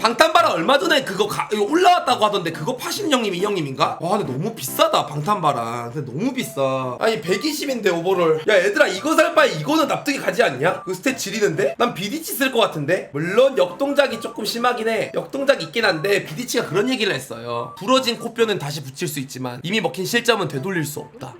방탄바라 얼마 전에 그거 가, 올라왔다고 하던데 그거 파신 형님 이 형님인가? 와 근데 너무 비싸다 방탄바라 근데 너무 비싸 아니 120인데 오버롤 야 얘들아 이거 살 바에 이거는 납득이 가지 않냐? 그 스탯 지리는데? 난 비디치 쓸 것 같은데? 물론 역동작이 조금 심하긴 해 역동작 있긴 한데 비디치가 그런 얘기를 했어요 부러진 코뼈는 다시 붙일 수 있지만 이미 먹힌 실점은 되돌릴 수 없다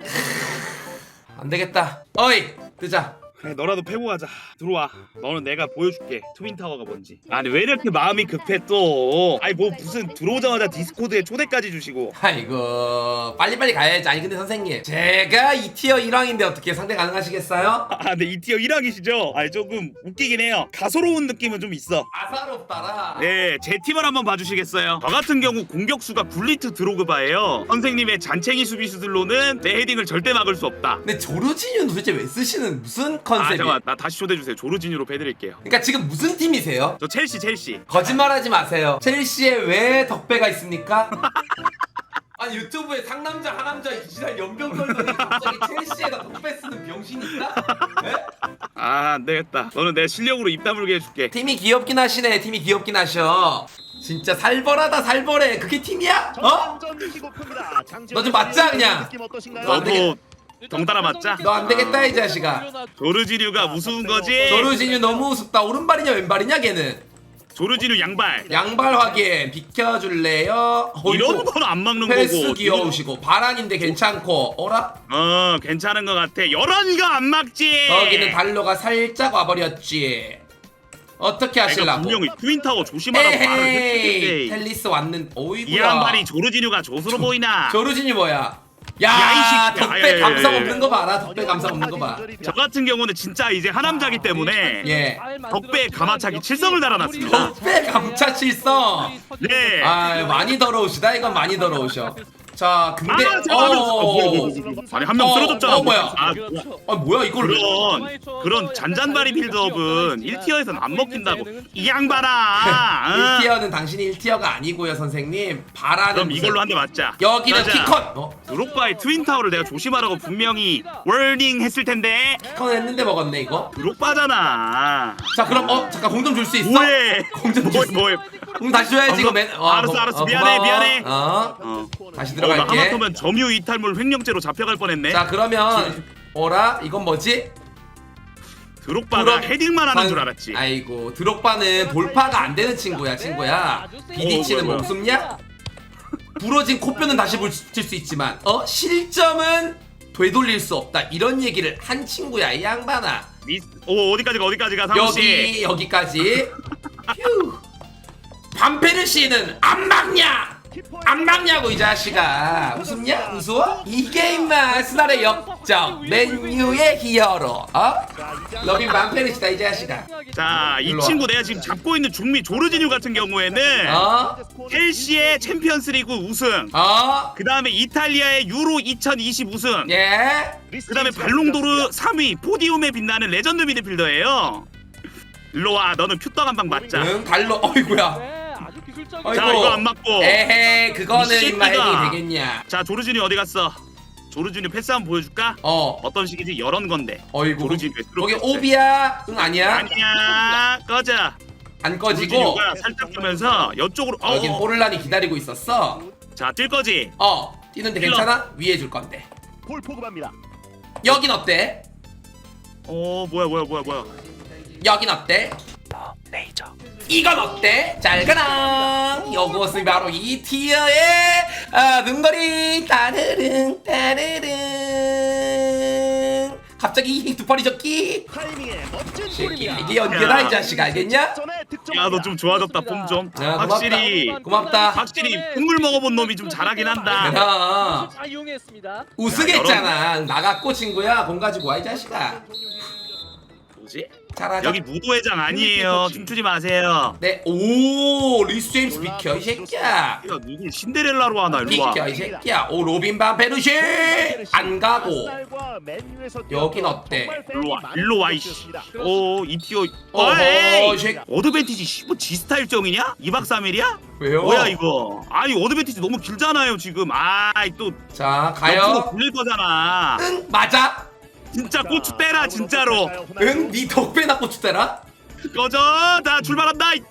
안 되겠다 어이 뜨자 그래 너라도 패고 가자 들어와 너는 내가 보여줄게 트윈타워가 뭔지 아니 왜 이렇게 마음이 급해 또 아니 뭐 무슨 들어오자마자 디스코드에 초대까지 주시고 아이고 빨리빨리 가야지 아니 근데 선생님 제가 이 티어 1왕인데 어떻게 상대 가능하시겠어요? 아 근데 이 티어 1학이시죠? 아니 조금 웃기긴 해요 가소로운 느낌은 좀 있어 아사롭다라 네, 제 팀을 한번 봐주시겠어요? 저 같은 경우 공격수가 굴리트 드로그바예요. 선생님의 잔챙이 수비수들로는 내 헤딩을 절대 막을 수 없다. 근데 조르지뉴는 도대체 왜 쓰시는 무슨 아 컨셉이 잠깐, 나 다시 초대해 주세요. 조르지뉴로 빼드릴게요. 그러니까 지금 무슨 팀이세요? 저 첼시, 첼시. 거짓말하지 마세요 첼시에 왜 덕배가 있습니까? 아니 유튜브에 상남자 하남자 이지랄 연병 떨더니 갑자기 첼시에다 덕배 쓰는 병신이 있다? 네? 아, 안 되겠다. 너는 내 실력으로 입 다물게 해줄게. 팀이 귀엽긴 하시네 팀이 귀엽긴 하셔 진짜 살벌하다 살벌해 그게 팀이야? 어? 너 좀 맞자, 그냥. 너도 덩달아 맞자. 너 안 되겠다 이 자식아 조르지뉴가 우스운 거지. 조르지뉴 너무 우습다 오른발이냐 왼발이냐 걔는 조르지뉴 양발. 양발 확인 비켜줄래요? 이런 건안 막는 패스 거고. 귀여우시고 바람인데 괜찮고 어라? 어, 괜찮은 것 같아. 열한 거안 막지. 거기는 달로가 살짝 와버렸지 어떻게 하실라고? 분명히 트윈타워 조심하라고 말을 했는데 텔리스 왔는 이 오이구야 양반이 조르지뉴가 조스로 보이나? 조르지뉴 뭐야? 야, 이야 새끼야. 덕배 야, 야, 야, 감성 야. 없는 거 봐라 덕배 감성 없는 거 봐 저 같은 경우는 진짜 이제 하남자기 때문에 예. 덕배에 가마차기 칠성을 달아놨습니다. 덕배 감차 칠성 네. 아 많이 더러우시다 이건 많이 더러우셔 자 근데 아, 제가 하면- 아, 뭐야, 뭐야, 뭐야. 아니 한 명 어, 쓰러졌잖아. 어, 뭐야. 아, 아 뭐야 이걸 그런 그런 잔잔바리 빌드업은 1티어에서는 안 먹힌다고. 이 양반아. 어? 1티어는 당신이 1티어가 아니고요 선생님 바라는 그럼 무슨- 이걸로 한 대 맞자. 여기는. 키컨 어? 드록바의 트윈 타워를 내가 조심하라고 분명히 워닝 했을 텐데 키컨 했는데 먹었네 이거 드록바잖아. 자 그럼 어 잠깐 공좀줄수 있어? 뭐해? 뭐해 줄 뭐해? 공 다시 줘야지 이거 맨 어, 알았어, 고- 알았어. 어, 미안해, 고마워. 미안해. 어 어. 다시 어, 나 들어갈게 하마터면 점유 이탈물 횡령죄로 잡혀갈 뻔했네. 자 그러면 어라 이건 뭐지? 드록바가 드록- 헤딩만 하는 반- 줄 알았지. 아이고 드록바는 돌파가 안 되는 친구야 친구야 비디치는 어, 뭐야, 뭐야. 목숨냐? 부러진 코뼈는 다시 붙일 수 있지만 어 실점은 되돌릴 수 없다 이런 얘기를 한 친구야 이 양반아 미... 오 어디까지가 어디까지가 상우 씨. 여기 여기까지 휴 반페르시는 안 막냐? 안 막냐고 이 자식아. 웃음냐? 웃어 이게 임마 아스날의 역적 맨유의 히어로. 어? 러빈 반페르시다 이 자식아. 자, 이 일로 와. 친구 내가 지금 잡고 있는 중미 조르지뉴 같은 경우에는 어? 첼시의 챔피언스리그 우승, 어? 그 다음에 이탈리아의 유로 2020 우승, 예? 그 다음에 발롱도르 3위 포디움에 빛나는 레전드 미드필더예요. 일로 와, 너는 퓨떡 한 방 맞자. 응 달로. 어이구야. 네, 어이구. 자, 이거 안 맞고. 에헤 그거는 이 새끼가. 헤딩이 되겠냐 자, 조르지뉴 어디 갔어? 조르지뉴 패스 한번 보여줄까? 어 어떤 식이지? 여런 건데. 어이구 조르지뉴 거기 패스. 오비야? 응 아니야? 아니야, 꺼져. 안 꺼지고 살짝 뜨면서 옆쪽으로. 어, 여긴 어. 호를란이 기다리고 있었어 자, 뛸 거지. 어 뛰는데 일로. 괜찮아? 위에 줄 건데 볼 포그합니다. 여긴 어때? 어, 뭐야, 뭐야, 뭐야, 뭐야. 여긴 어때? 레이저. 이건 어때? 잘 가라 요것이 바로 이 티어의 아, 눈거리 따르릉 따르릉 갑자기 두 팔이 타이밍에 멋진 새끼야 골입니다. 이게 연계다 이 자식 알겠냐? 야. 너 좀 좋아졌다, 폼 좀. 야, 확실히, 고맙다 고맙다 확실히 국물 먹어본 놈이 좀 잘하긴 한다. 그럼 잘 이용했습니다. 우승했잖아 나갔고 친구야 공 가지고 와 이 자식아 뭐지? 잘하자 여기 무도회장 아니에요. 춤추지 마세요. 네, 오 리스 제임스 비켜 이 새끼야 야, 누굴 신데렐라로 하나 일로 와. 비켜 이 새끼야 오 로빈 반 페르시 안 가고 여긴 어때? 일로 와. 일로 와 이씨. 오, 이 티어. 어허, 어이. 이 새끼. 어드밴티지 씨뭐 G 스타일 정이냐? 2박 3일이야? 왜요? 뭐야 이거? 아니 어드밴티지 너무 길잖아요 지금. 아이 또자 옆으로 가요 굴릴 거잖아. 응 맞아 진짜 고추 떼라 진짜로. 응? 니 덕배 낳고 주대라? 꺼져. 자 출발한다. 이-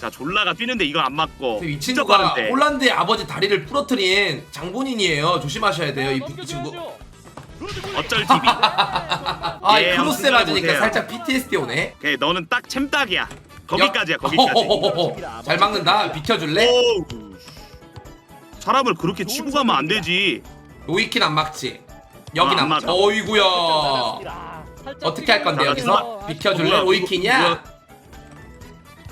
자 졸라가 뛰는데 이거 안 맞고. 이 친구가 홀란드의 아버지 다리를 부러뜨린 장본인이에요. 조심하셔야 돼요 이, 이 친구. 어쩔 TV 아 예, 이 크로스 한번 맞으니까 보세요. 살짝 PTSD 오네. 오케이 너는 딱 챔딱이야. 거기까지야 거기까지 거기까지. 잘 막는다. 비켜줄래? 오우 사람을 그렇게 치고 가면 안 되지. 로이킨 안 막지 여긴 아, 막지 맞아. 어이구야 어떻게 할 건데 자, 여기서? 자, 비켜줄래? 뭐야.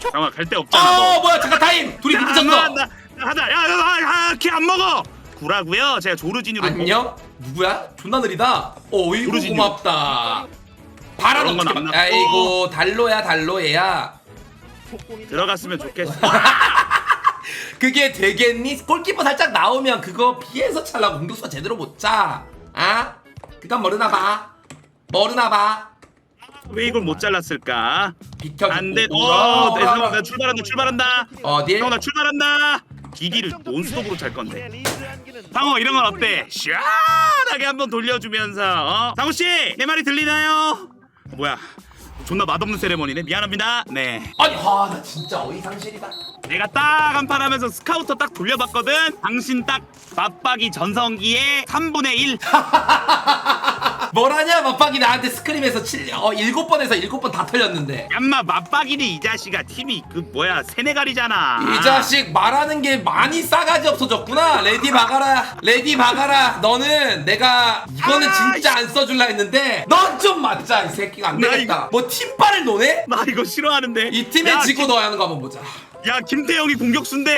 잠깐만 갈 데 없잖아 어너 뭐야 잠깐 타임 둘이 야, 부딪혔어 나, 나, 하자 야야키안 먹어 구라고요 제가 조르진으로 안녕? 누구야? 존나 느리다 어이구. 고맙다 바람 그런 건 어떻게 안 막- 났고. 아이고 달로야 달로 얘야 들어갔으면 좋겠어 그게 되겠니? 골키퍼 살짝 나오면 그거 피해서 찰라고 공격수가 제대로 못짜 아? 그건 모르나 봐. 모르나 봐. 왜 이걸 못 잘랐을까? 안돼. 오, 어 오, 내 오, 상황 나 출발한다 출발한다. 어딜? 상황 나 출발한다. 기기를 논스톱으로 찰 건데? 상호 이런 건 어때? 시원하게 한번 돌려주면서 어? 상호 씨 내 말이 들리나요? 뭐야 존나 맛없는 세레머니네. 미안합니다. 네. 아니 와나 진짜 어이상실이다. 내가 딱 한판 하면서 스카우터 딱 돌려봤거든. 당신 딱 맞박이 전성기의 3분의 1 뭐라냐? 맞박이 나한테 스크림에서 7, 어 7번에서 7번 다 털렸는데. 얌마 맞박이니 이 자식아. 팀이 그 뭐야 세네갈이잖아. 이 자식 말하는 게 많이 싸가지 없어졌구나. 레디 박아라. 레디 박아라. 너는 내가 이거는 아, 진짜 안 써줄라 했는데 넌 좀 맞자 이 새끼가. 안 나 되겠다. 뭐 팀빨을 노네? 나 이거 싫어하는데. 이 팀에 야, 지고 넣어야 하는 거 한번 보자. 김- 야 김태형이 공격수인데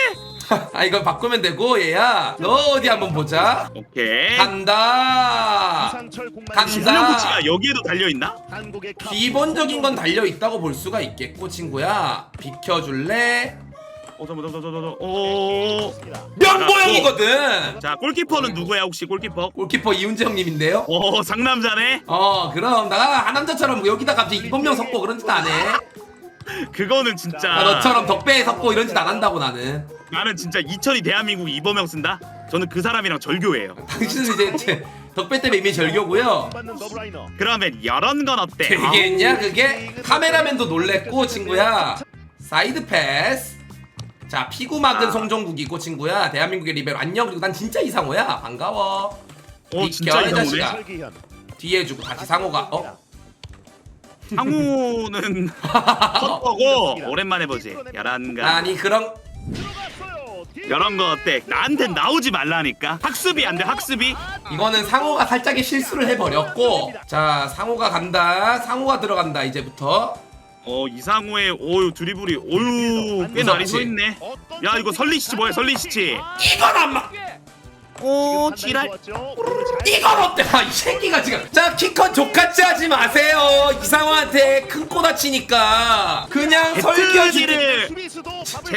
아 이걸 바꾸면 되고 얘야 너 어디 한번 보자 오케이 간다 간다. 전력구치가 여기에도 달려있나? 기본적인 건 달려 있다고 볼 수가 있겠고 친구야 비켜줄래? 어 잠깐만 잠깐만 잠깐만 어... 명보형이거든 자 골키퍼는 누구야 혹시 골키퍼? 골키퍼 이훈재 형님인데요? 어 상남자네 어 그럼 나 한남자처럼 여기다 갑자기 이범명 섞고 그런 짓 안 해. 그거는 진짜 나 너처럼 덕배에 섞고 이런 짓 안 한다고 나는. 나는 진짜 2002 대한민국 이범영 쓴다? 저는 그 사람이랑 절교해요 당신은 이제 제 덕배 때문에 이미 절교고요. 그러면 이런 건 어때? 어? 되겠냐 그게? 카메라맨도 놀랬고 친구야. 사이드 패스. 자 피구 막은 아. 송종국이고 친구야. 대한민국의 리베로 안녕 그리고 난 진짜 이상호야. 반가워. 어 진짜 이 이상호네 자식아. 뒤에 주고 다시 상호가 어? 상우는 헛거고 오랜만에 보지. 야란가. 아니 그런 이런 거 어때? 나한텐 나오지 말라니까? 학습이 안 돼 학습이? 이거는 상호가 살짝의 실수를 해버렸고. 자 상호가 간다. 상호가 들어간다 이제부터. 어 이상호의 오유 드리블이 오유 꽤 많이 서 있네. 야 이거 설리시치 뭐야? 설리시치 이건 안 막. 오 지랄. 이건 어때? 아, 이 새끼가 지금. 자 키컨 족같이 하지 마세요. 이상호한테 큰코 다치니까. 그냥 설계하지 ZD를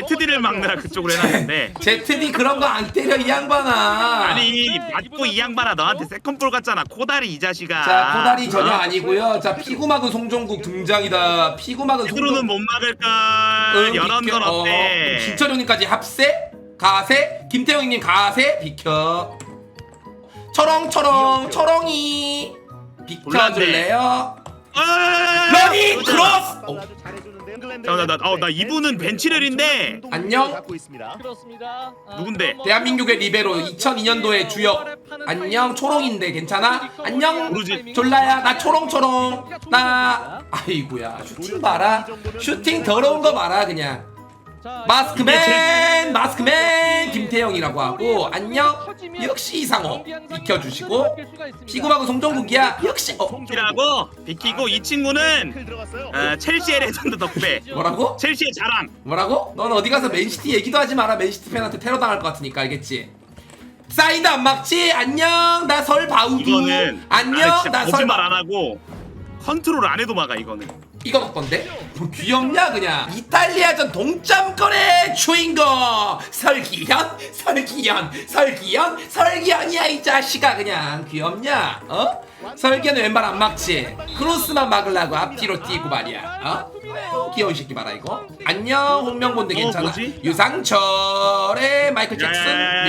ZD를 막느라 그쪽으로 해놨는데. ZD 그런 거 안 때려 이 양반아. 아니 맞고 이 양반아 너한테 세컨볼 같잖아. 코다리 이 자식아. 자 코다리 전혀 어? 아니고요. 자 피구막은 송종국 등장이다. 피구막은 헤드로는 송종 못 막을걸. 응. 건 어때? 어, 김철용님까지 합세 가세? 김태형님 가세? 비켜. 철렁철렁 철렁이. 비켜줄래요? 러닝 러닝 크로스! 어. 나, 나, 어, 나 이분은 벤치렐인데. 안녕? 그렇습니다. 아, 누군데? 대한민국의 리베로 2002년도의 주역. 안녕 초롱인데 괜찮아? 안녕. 모르지. 졸라야. 나 초롱초롱. 나 아이구야. 슈팅 봐라. 슈팅 더러운 거 봐라 그냥. 자, 마스크맨 마스크맨 김태형이라고 하고 안녕 역시 이상호 비켜주시고 피구방은 송정국이야 역시 어 이라고 비키고 이 친구는 어, 첼시의 레전드 덕배 뭐라고? 첼시의 자랑 뭐라고? 넌 어디 가서 맨시티 얘기도 하지 마라 맨시티 팬한테 테러 당할 것 같으니까 알겠지? 사이드 안 막지? 안녕 나 설 바우두 이거는 안녕 아니, 진짜 나 거짓말 설바 안 하고 컨트롤 안 해도 막아 이거는 이거 어떤데? 뭐 귀엽냐 그냥 이탈리아전 동점골의 주인공 설기현 설기현 설기현 설기현이야 이 자식아 그냥 귀엽냐 어? 설기현은 왼발 안 막지 크로스만 막으려고 앞뒤로 뛰고 말이야 어? 귀여운 새끼 봐라 이거. 안녕 홍명본데 어, 괜찮아. 뭐지? 유상철의 마이클 잭슨 야야야야야.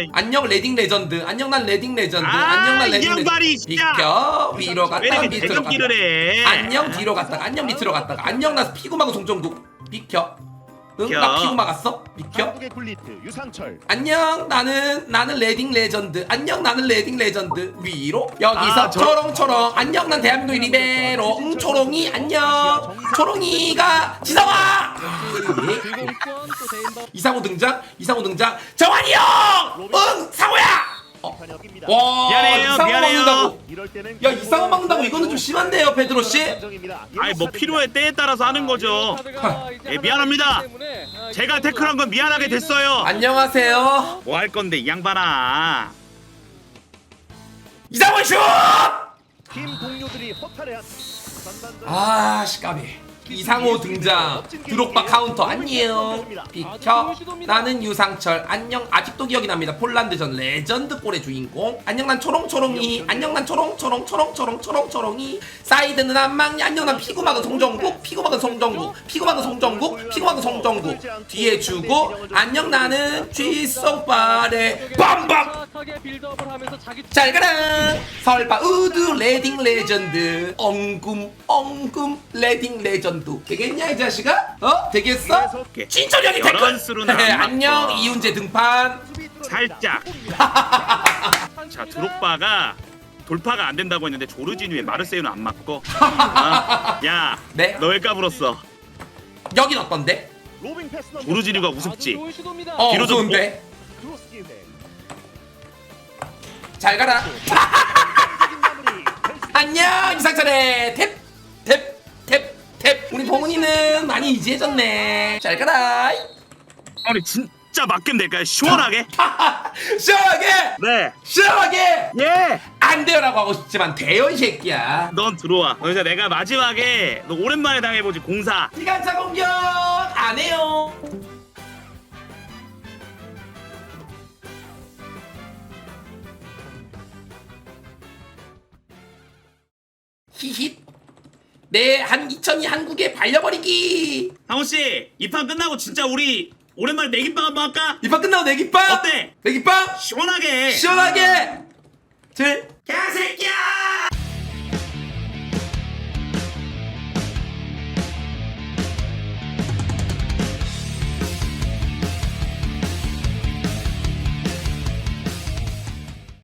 밑으로 안녕 레딩 레전드. 안녕 난 레딩 레전드. 아, 안녕 난 이 레딩 양반이 레전드 진짜. 비켜. 위로 왜 갔다가 이렇게 밑으로 갔다가 대경기를 해? 안녕 뒤로 갔다가. 안녕 밑으로 갔다가. 안녕 나 피구마구 송정국 비켜 응? 비켜. 나 피고 막았어? 비켜? 한국의 굴리트 유상철 안녕 나는 나는 레딩 레전드 안녕 나는 레딩 레전드 위로 여기서 아, 저- 초롱초롱 안녕 난 대한민국 리베로 응 초롱이 안녕 초롱이가 지성아 즐거운 또 대인방 이상호 등장 이상호 등장 정환이 형 응 상호야 어. 현역입니다. 와 미안해요, 미안해요. 막는다고. 야 이상호 막는다고. 이거는 좀 심한데요 페드로 씨. 아니 뭐 필요에 때에 따라서 하는 거죠. 예, 미안합니다. 제가 태클한 건 미안하게 됐어요. 안녕하세요. 뭐 할 건데 이 양반아. 이상호 슛! 팀 동료들이 허탈해한 전반전 아 시까비 이상호 등장. 드록바 카운터. 안녕. 비켜. 나는 유상철. 안녕. 아직도 기억이 납니다. 폴란드전 레전드 골의 주인공. 안녕 난 초롱초롱이. 안녕 난 초롱초롱 초롱초롱 초롱초롱이. 사이드는 안망이. 안녕 난 피구막은 송정국. 피구막은 송정국. 피구막은 송정국. 피구막은 송정국. 뒤에 주고 안녕 나는 쥐속발에 빰빰! 잘 가라. 설바 우드 레딩 레전드. 엉금 엉금 레딩 레전드 되겠냐 이 자식아? 어? 되겠어? 진철형이 댓글. 안녕 이훈재 등판 살짝 자 드록바가 돌파가 안 된다고 했는데 조르지뉴의 마르세유는 안 맞고 아, 야 네? 너왜 까불었어 여긴 어떤데? 조르지뉴가 우습지. 어 뒤로 좀 좋은데. 잘 가라. 안녕 이상철의 탭 탭탭탭 우리 봉은이는 많이 이지해졌네. 잘 가라. 아니 진짜 맡기면 될까요? 시원하게? 시원하게! 네. 시원하게! 예! 안 돼요라고 하고 싶지만 돼요 이 새끼야. 넌 들어와. 그래서 내가 마지막에 너 오랜만에 당해보지 공사. 기관차 공격 안 해요. 히힛. 네, 한2002 한국에 발려버리기. 상호씨 이 판 끝나고 진짜 우리 오랜만에 내기빵 한번 할까? 이판 끝나고 내기빵. 어때? 내기빵. 시원하게 시원하게. 들. 개새끼야.